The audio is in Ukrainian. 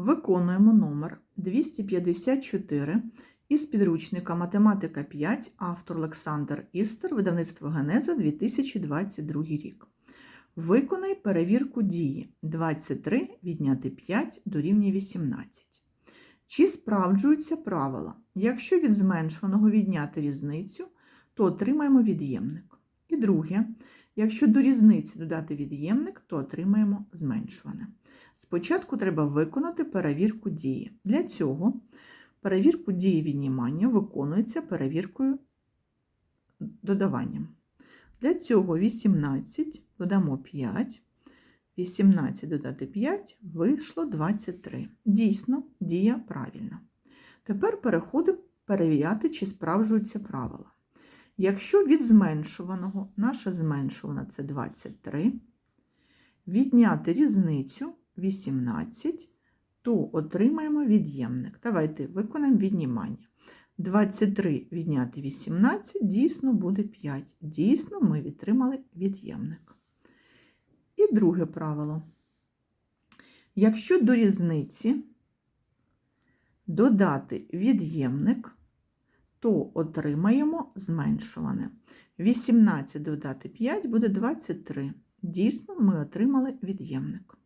Виконуємо номер 254 із підручника Математика 5, автор Олександр Істер, видавництво Генеза 2022 рік. Виконай перевірку дії 23 відняти 5 дорівнює 18. Чи справджуються правила? Якщо від зменшуваного відняти різницю, то отримаємо від'ємник. І друге, якщо до різниці додати від'ємник, то отримаємо зменшуване. Спочатку треба виконати перевірку дії. Для цього перевірку дії віднімання виконується перевіркою додаванням. Для цього 18 додамо 5. 18 додати 5 вийшло 23. Дійсно, дія правильна. Тепер переходимо перевіряти, чи справджуються правила. Якщо від зменшуваного, наше зменшуване це 23, відняти різницю 18, то отримаємо від'ємник. Давайте виконаємо віднімання. 23 відняти 18 дійсно буде 5. Дійсно, ми відтримали від'ємник. І друге правило. Якщо до різниці додати від'ємник, то отримаємо зменшуване. 18 додати 5 буде 23. Дійсно, ми отримали від'ємник.